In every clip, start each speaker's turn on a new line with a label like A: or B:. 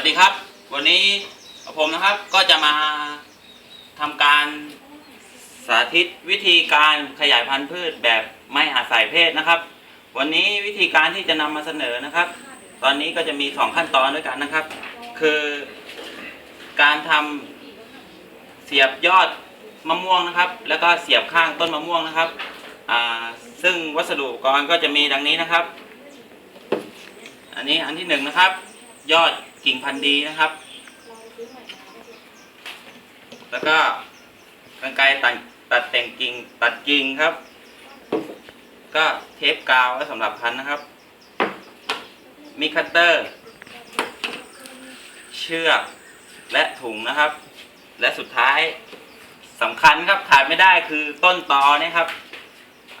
A: วัสดีครับ วันนี้ผมนะครับก็จะมาทำการสาธิตวิธีการขยายพันธุ์พืชแบบไม่อาศัยเพศนะครับ วันนี้วิธีการที่จะนำมาเสนอนะครับ ตอนนี้ก็จะมีสองขั้นตอนด้วยกันนะครับ คือการทำเสียบยอดมะม่วงนะครับ แล้วก็เสียบข้างต้นมะม่วงนะครับซึ่งวัสดุอุปกรณ์ก็จะมีดังนี้นะครับ อันนี้อันที่หนึ่งนะครับ ยอด กิ่งพันธุ์ดีนะครับ แล้วก็กรรไกรตัดตัดแต่งกิ่งตัดกิ่งครับ ก็เทปกาวไว้สำหรับพันนะครับ มีคัตเตอร์ เชือกและถุงนะครับ และสุดท้ายสำคัญครับขาดไม่ได้คือต้นตอเนี่ยครับ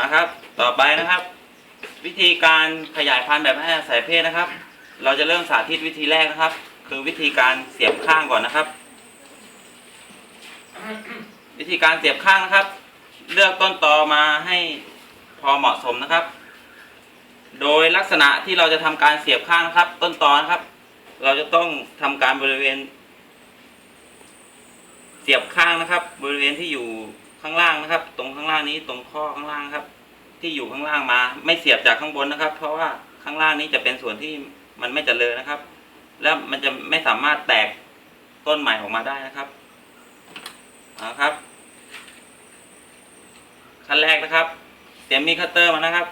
A: นะครับ ต่อไปนะครับ วิธีการขยายพันธุ์แบบไม่อาศัยเพศนะครับ เราจะเริ่มสาธิตวิธีแรกนะครับ คือวิธีการเสียบข้างก่อนนะครับ วิธีการเสียบข้างนะครับ เลือกต้นตอมาให้พอเหมาะสมนะครับ โดยลักษณะที่เราจะทำการเสียบข้างนะครับ ต้นตอนะครับ เราจะต้องทำการบริเวณ เสียบข้างนะครับ บริเวณที่อยู่ข้างล่างนะครับ ตรงข้างล่างนี้ตรงข้อข้างล่างครับ ที่อยู่ข้างล่างมา ไม่เสียบจากข้างบนนะครับ เพราะว่าข้างล่างนี้จะเป็นส่วนที่ มันไม่เจริญนะครับ แล้วมันจะไม่สามารถแตกต้นใหม่ออกมาได้นะครับเอาครับ ขั้นแรกนะครับเตรียมมีคัตเตอร์มานะครับ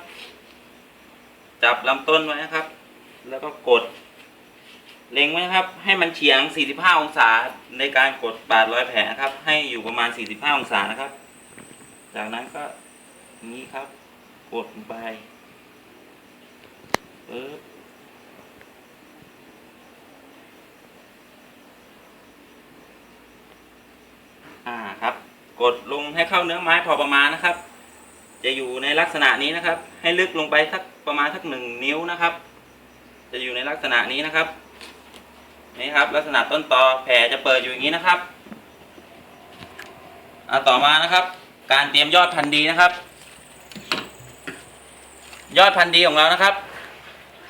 A: จับลำต้นไว้นะครับ แล้วก็กด เล็งไว้นะครับ ให้มันเฉียง 45 องศาในการกดปาดรอยแผลนะครับ ให้อยู่ประมาณ 45 องศานะครับ จากนั้นก็นี้ครับ กดไปปึ๊บ อ่าครับ กดลงให้เข้าเนื้อไม้พอประมาณนะครับ จะอยู่ในลักษณะนี้นะครับ ให้ลึกลงไปสักประมาณสักหนึ่งนิ้วนะครับ จะอยู่ในลักษณะนี้นะครับนี่ครับ ลักษณะต้นตอแผลจะเปิดอยู่อย่างนี้นะครับอ่าต่อมานะครับ การเตรียมยอดพันธุ์ดีนะครับ ยอดพันธุ์ดีของเรานะครับ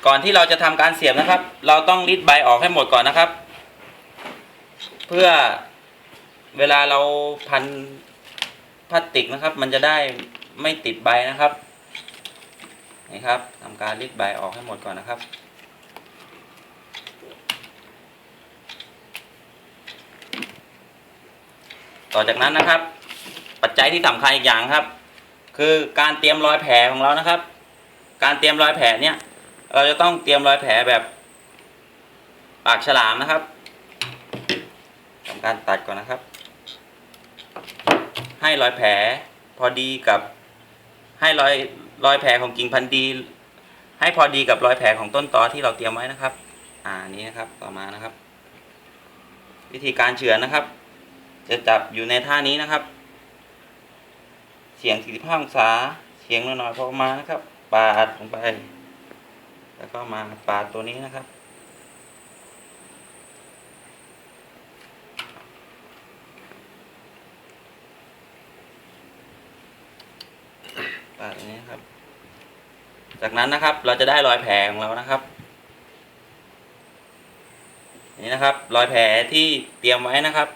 A: ก่อนที่เราจะทำการเสียบนะครับ เราต้องรีดใบออกให้หมดก่อนนะครับ เพื่อ เวลาเราพันพลาสติกนะครับ มันจะได้ไม่ติดใบนะครับนี่ครับทำการรีดใบออกให้หมดก่อนนะครับต่อจากนั้นนะครับ ปัจจัยที่สำคัญอีกอย่างครับ คือการเตรียมรอยแผลของเรานะครับ การเตรียมรอยแผลเนี่ย เราจะต้องเตรียมรอยแผลแบบ ปากฉลามนะครับทำการตัดก่อนนะครับ ให้รอยแผล พอดีกับให้รอยรอยแผลของกิ่งพันธุ์ดี ให้พอดีกับรอยแผลของต้นตอที่เราเตรียมไว้นะครับ อ่านี้นะครับต่อมานะครับ วิธีการเฉือนนะครับ จะจับอยู่ในท่านี้นะครับเสียง45องศาเสียงน้อยๆพอมานะครับ ปาดลงไป แล้วก็มาปาดตัวนี้นะครับาดอย่างนี้ครับ จากนั้นนะครับเราจะได้รอยแผลของเรานะครับ นี่นะครับ รอยแผลที่เตรียมไว้นะครับ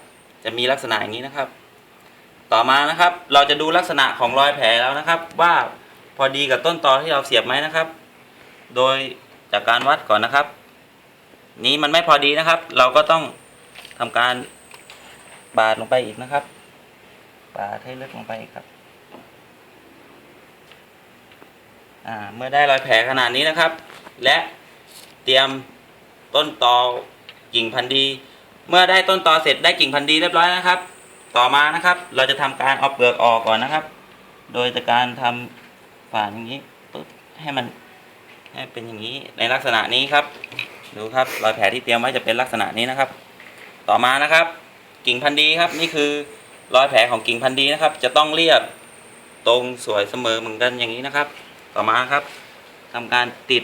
A: จะมีลักษณะอย่างนี้นะครับ ต่อมานะครับ เราจะดูลักษณะของรอยแผลแล้วนะครับ ว่าพอดีกับต้นตอที่เราเสียบไหมนะครับ โดยจากการวัดก่อนนะครับ นี้มันไม่พอดีนะครับ เราก็ต้องทำการปาดลงไปอีกนะครับปาดให้ลึกลงไปอีกครับ อ่าเมื่อได้รอยแผลขนาดนี้นะครับ และเตรียมต้นตอกิ่งพันธุ์ดี เมื่อได้ต้นตอเสร็จได้กิ่งพันธุ์ดีเรียบร้อยนะครับ ต่อมานะครับ เราจะทำการเอาเปลือกออกก่อนนะครับ โดยจากการทำฝานอย่างนี้ปึ๊บให้มันให้เป็นอย่างนี้ในลักษณะนี้ครับ ดูครับรอยแผลที่เตรียมไว้จะเป็นลักษณะนี้นะครับ ต่อมานะครับ กิ่งพันธุ์ดีครับ นี่คือรอยแผลของกิ่งพันธุ์ดีนะครับ จะต้องเรียบตรงสวยเสมอเหมือนกันอย่างนี้นะครับ ต่อมาครับทำการติด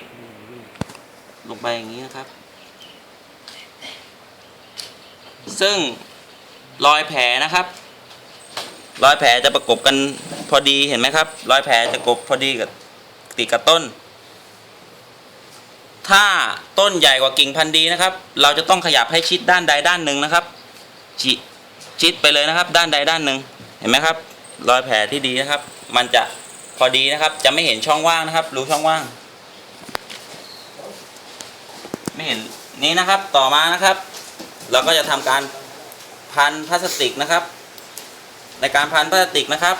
A: ลงไปอย่างนี้นะครับ ซึ่งรอยแผลนะครับ รอยแผลจะประกบกันพอดีเห็นไหมครับ รอยแผลจะกบพอดีกับติดกับต้น ถ้าต้นใหญ่กว่ากิ่งพันธุ์ดีนะครับ เราจะต้องขยับให้ชิดด้านใดด้านหนึ่งนะครับชิชิดไปเลยนะครับ ด้านใดด้านหนึ่งเห็นไหมครับ รอยแผลที่ดีนะครับ มันจะ พอดีนะครับ จะไม่เห็นช่องว่างนะครับ รูช่องว่าง ไม่เห็นนี้นะครับต่อมานะครับ เราก็จะทำการพันพลาสติกนะครับ ในการพันพลาสติกนะครับ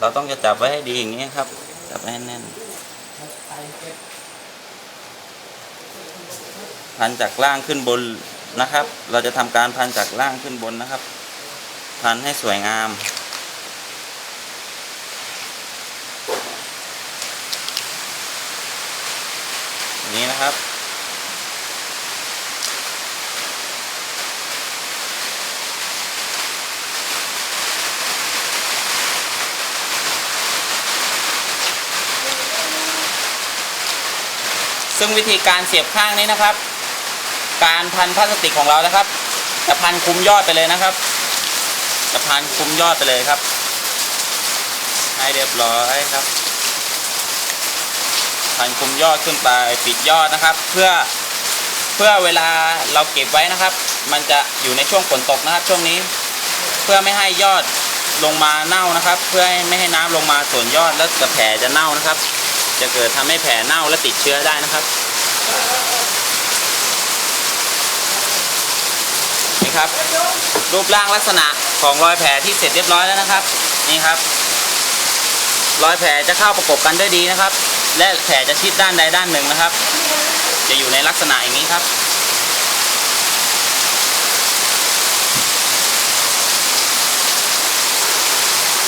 A: เราต้องจะจับไว้ให้ดีอย่างนี้ครับจับไว้ให้แน่นพันจากล่างขึ้นบนนะครับ เราจะทำการพันจากล่างขึ้นบนนะครับ พันให้สวยงาม อย่าง นะครับ ซึ่งวิธีการเสียบข้างนี้นะครับ การพันพลาสติกของเรานะครับจะพันคุมยอดไปเลยนะครับจะพันคุมยอดไปเลยครับ ให้เรียบร้อยครับ พันคุมยอดขึ้นไปปิดยอดนะครับ เพื่อเพื่อเวลาเราเก็บไว้นะครับ มันจะอยู่ในช่วงฝนตกนะครับช่วงนี้ เพื่อไม่ให้ยอดลงมาเน่านะครับ เพื่อไม่ให้น้ำลงมาส่วนยอดแล้วจะแผลจะเน่านะครับ จะเกิดทำให้แผลเน่าและติดเชื้อได้นะครับนี่ครับ รูปร่างลักษณะของรอยแผลที่เสร็จเรียบร้อยแล้วนะครับ นี่ครับ รอยแผลจะเข้าประกบกันได้ดีนะครับ และแผลจะชิดด้านใดด้านหนึ่งนะครับ จะอยู่ในลักษณะอย่างนี้ครับ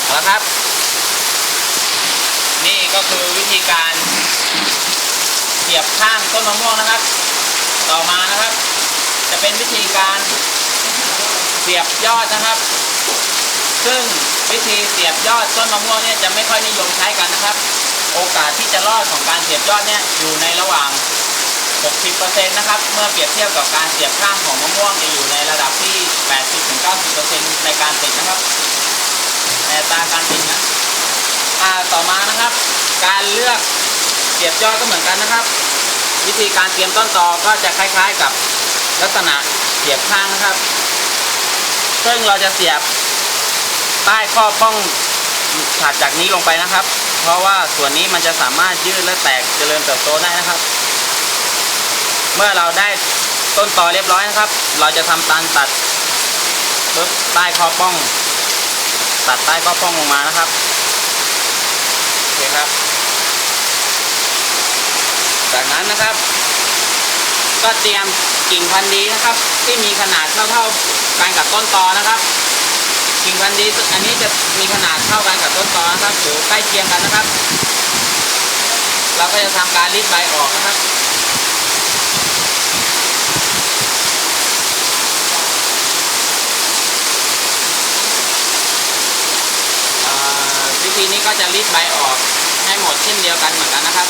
A: เอาละครับ นี่ก็คือวิธีการเสียบข้างต้นมะม่วงนะครับ ต่อมานะครับ จะเป็นวิธีการเสียบยอดนะครับ ซึ่งวิธีเสียบยอดต้นมะม่วงเนี่ยจะไม่ค่อยนิยมใช้กันนะครับ โอกาสที่จะรอดของการเสียบยอดเนี่ยอยู่ในระหว่าง 60%นะครับ เมื่อเปรียบเทียบกับการเสียบข้างของมะม่วงจะอยู่ในระดับที่ 80-90%ในการติดนะครับในตาการติดนะอ่าต่อมานะครับ การเลือกเสียบยอดก็เหมือนกันนะครับ วิธีการเตรียมต้นตอก็จะคล้าย ๆกับลักษณะเสียบข้างนะครับ ซึ่งเราจะเสียบใต้ข้อป้องถัดจากนี้ลงไปนะครับ เพราะว่าส่วนนี้มันจะสามารถยืดและแตกเจริญเติบโตได้นะครับ เมื่อเราได้ต้นตอเรียบร้อยนะครับ เราจะทำการตัดปึ๊บใต้ข้อป้อง ตัดใต้ข้อป้องลงมานะครับโอเคครับ จากนั้นนะครับ ก็เตรียมกิ่งพันธุ์ดีนะครับ ที่มีขนาดเท่าๆกันกับต้นตอนะครับ กิ่งพันธุ์ดีอันนี้จะมีขนาดเท่ากันกับต้นตอนะครับหรือใกล้เคียงกันนะครับ เราก็จะทำการรีดใบออกนะครับวิธีนี้ก็จะรีดใบออกให้หมดเช่นเดียวกันเหมือนกันนะครับ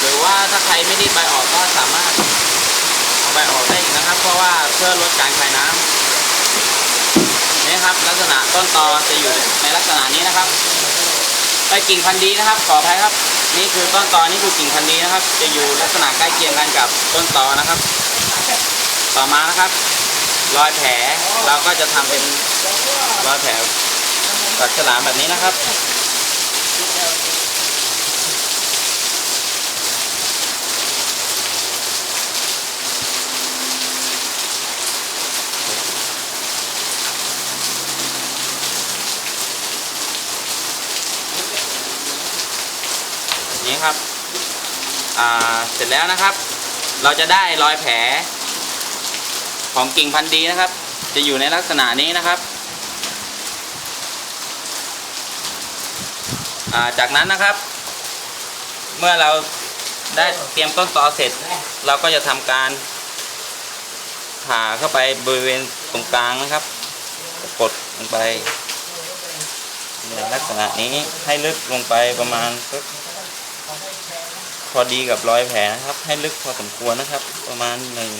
A: หรือว่าถ้าใครไม่รีดใบออกก็สามารถเอาใบออกได้อีกนะครับ เพราะว่าเพื่อลดการคายน้ำ นี่ครับลักษณะต้นตอจะอยู่ในลักษณะนี้นะครับไปกิ่งพันธุ์ดีนะครับขออภัยครับ นี่คือต้นตอนี่คือกิ่งพันธุ์ดีนะครับ จะอยู่ลักษณะใกล้เคียงกันกับต้นตอนะครับ ต่อมานะครับ รอยแผลเราก็จะทำเป็นรอยแผลตัดฉลามแบบนี้นะครับ ครับอ่าเสร็จแล้วนะครับ เราจะได้รอยแผล ของกิ่งพันธุ์ดีนะครับ จะอยู่ในลักษณะนี้นะครับาจากนั้นนะครับ เมื่อเราได้เตรียมต้นตอเสร็จ เราก็จะทำการผ่าเข้าไปบริเวณตรงกลางนะครับ กดลงไปในลักษณะนี้ให้ลึกลงไปประมาณสัก อดีกับรอยแผลนะครับ ให้ลึกพอสมควรนะครับ ประมาณหนึ่ง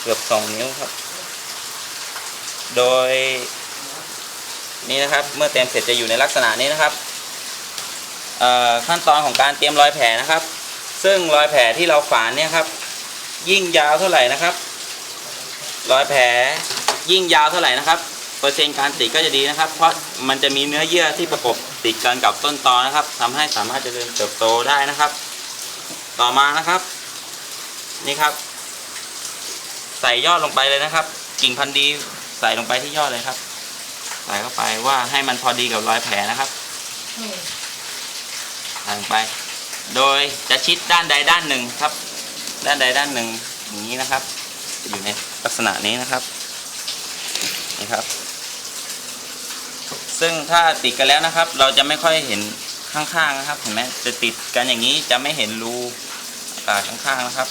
A: เกือบสองนิ้วครับ โดย นี่นะครับ เมื่อเต็มเสร็จจะอยู่ในลักษณะนี้นะครับขั้นตอนของการเตรียมรอยแผลนะครับ ซึ่งรอยแผลที่เราฝานเนี่ยครับ ยิ่งยาวเท่าไหร่นะครับ รอยแผลยิ่งยาวเท่าไหร่นะครับ เปอร์เซ็นต์การติดก็จะดีนะครับ เพราะมันจะมีเนื้อเยื่อที่ประกบติดกันกับต้นตอนะครับทำให้สามารถจเจริญเติบโตได้นะครับ ต่อมานะครับ นี่ครับ ใส่ยอดลงไปเลยนะครับ กิ่งพันธุ์ดีใส่ลงไปที่ยอดเลยครับ ใส่เข้าไปว่าให้มันพอดีกับรอยแผลนะครับใส่ลงไป โดยจะชิดด้านใดด้านหนึ่งครับ ด้านใดด้านหนึ่งอย่างนี้นะครับ อยู่ในลักษณะนี้นะครับนี่ครับ ซึ่งถ้าติดกันแล้วนะครับ เราจะไม่ค่อยเห็นข้างๆนะครับเห็นไหมจะติดกันอย่างนี้จะไม่เห็นรูอากาศข้างๆนะครับ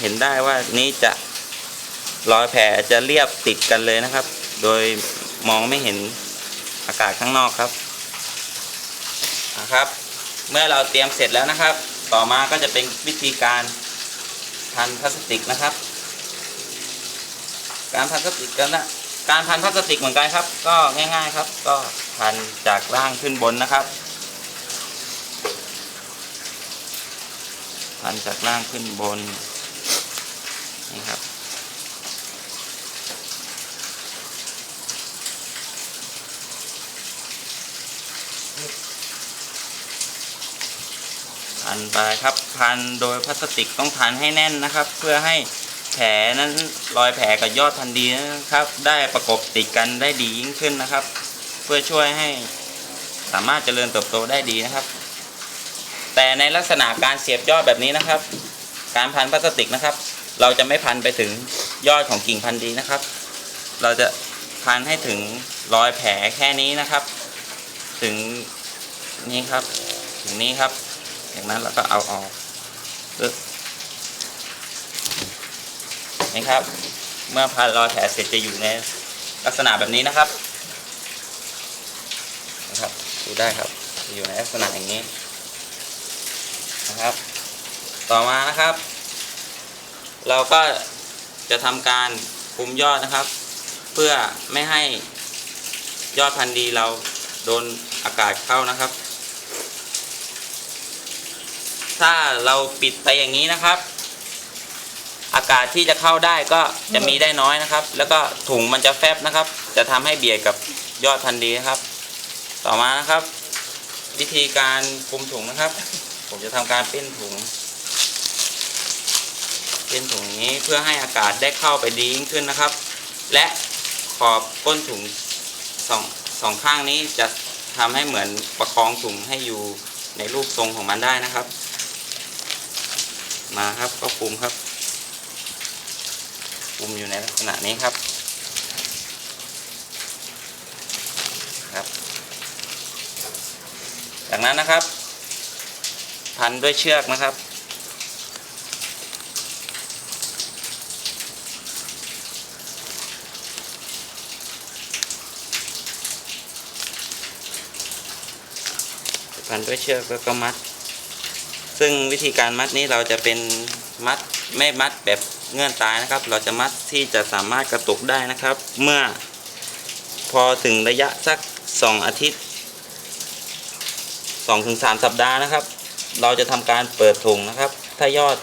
A: เห็นได้ว่านี้จะรอยแผลจะเรียบติดกันเลยนะครับ โดยมองไม่เห็นอากาศข้างนอกครับนะครับ เมื่อเราเตรียมเสร็จแล้วนะครับ ต่อมาก็จะเป็นวิธีการพันพลาสติกนะครับ การพันพลาสติกกันนะ การพันพลาสติกเหมือนกันครับ ก็ง่าย ๆครับ ก็พันจากล่างขึ้นบนนะครับ พันจากล่างขึ้นบนนี่ครับพันไปครับพันโดยพลาสติกต้องพันให้แน่นนะครับ เพื่อให้ แผลนั้นรอยแผลกับยอดพันธุ์ดีนะครับ ได้ประกบติดกันได้ดียิ่งขึ้นนะครับ เพื่อช่วยให้สามารถเจริญเติบโตได้ดีนะครับ แต่ในลักษณะการเสียบยอดแบบนี้นะครับ การพันพลาสติกนะครับ เราจะไม่พันไปถึงยอดของกิ่งพันธุ์ดีนะครับ เราจะพันให้ถึงรอยแผลแค่นี้นะครับ ถึงนี้ครับ ถึงนี้ครับ จากนั้นเราก็เอาออกปึ๊บ นี่ครับ เมื่อพันรอยแผลเสร็จจะอยู่ในลักษณะแบบนี้นะครับนะครับดูได้ครับอยู่ในลักษณะอย่างนี้นะครับ ต่อมานะครับ เราก็จะทำการคุมยอดนะครับ เพื่อไม่ให้ยอดพันธุ์ดีเราโดนอากาศเข้านะครับ ถ้าเราปิดไปอย่างนี้นะครับ อากาศที่จะเข้าได้ก็จะมีได้น้อยนะครับ แล้วก็ถุงมันจะแฟบนะครับ จะทำให้เบียดกับยอดพันธุ์ดีนะครับ ต่อมานะครับ วิธีการคุมถุงนะครับ ผมจะทำการเปิ้นถุงเปิ้นถุงนี้เพื่อให้อากาศได้เข้าไปดียิ่งขึ้นนะครับ และขอบก้นถุงสองสองข้างนี้จะทำให้เหมือนประคองถุงให้อยู่ในรูปทรงของมันได้นะครับ มาครับก็คุมครับ คุมอยู่ในลักษณะนี้ครับครับ จากนั้นนะครับ พันด้วยเชือกนะครับ พันด้วยเชือกแล้วก็มัด ซึ่งวิธีการมัดนี้เราจะเป็นมัดไม่มัดแบบ เงื่อนตายนะครับ เราจะมัดที่จะสามารถกระตุกได้นะครับ เมื่อพอถึงระยะสักสองอาทิตย์สองถึงสามสัปดาห์นะครับ เราจะทำการเปิดถุงนะครับ ถ้ายอด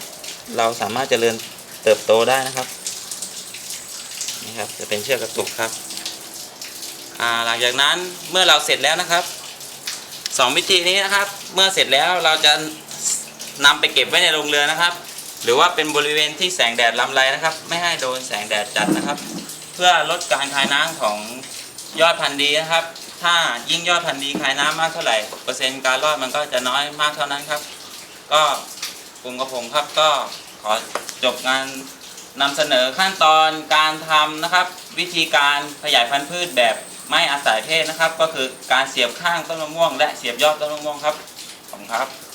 A: เราสามารถเจริญเติบโตได้นะครับนี่ครับจะเป็นเชือกกระตุกครับหลังจากนั้นเมื่อเราเสร็จแล้วนะครับสองวิธีนี้นะครับ เมื่อเสร็จแล้วเราจะนำไปเก็บไว้ในโรงเรือนนะครับ หรือว่าเป็นบริเวณที่แสงแดดลำไรนะครับ ไม่ให้โดนแสงแดดจัดนะครับ เพื่อลดการคายน้ำของยอดพันธุ์ดีนะครับ ถ้ายิ่งยอดพันธุ์ดีคายน้ำมากเท่าไหร่เปอร์เซ็นต์การรอดมันก็จะน้อยมากเท่านั้นครับ ก็กลุ่มกับผมครับก็ขอจบงานนำเสนอขั้นตอนการทำนะครับ วิธีการขยายพันธุ์พืชแบบไม่อาศัยเพศนะครับ ก็คือการเสียบข้างต้นมะม่วง และเสียบยอดต้นมะม่วงครับขอบคุณครับ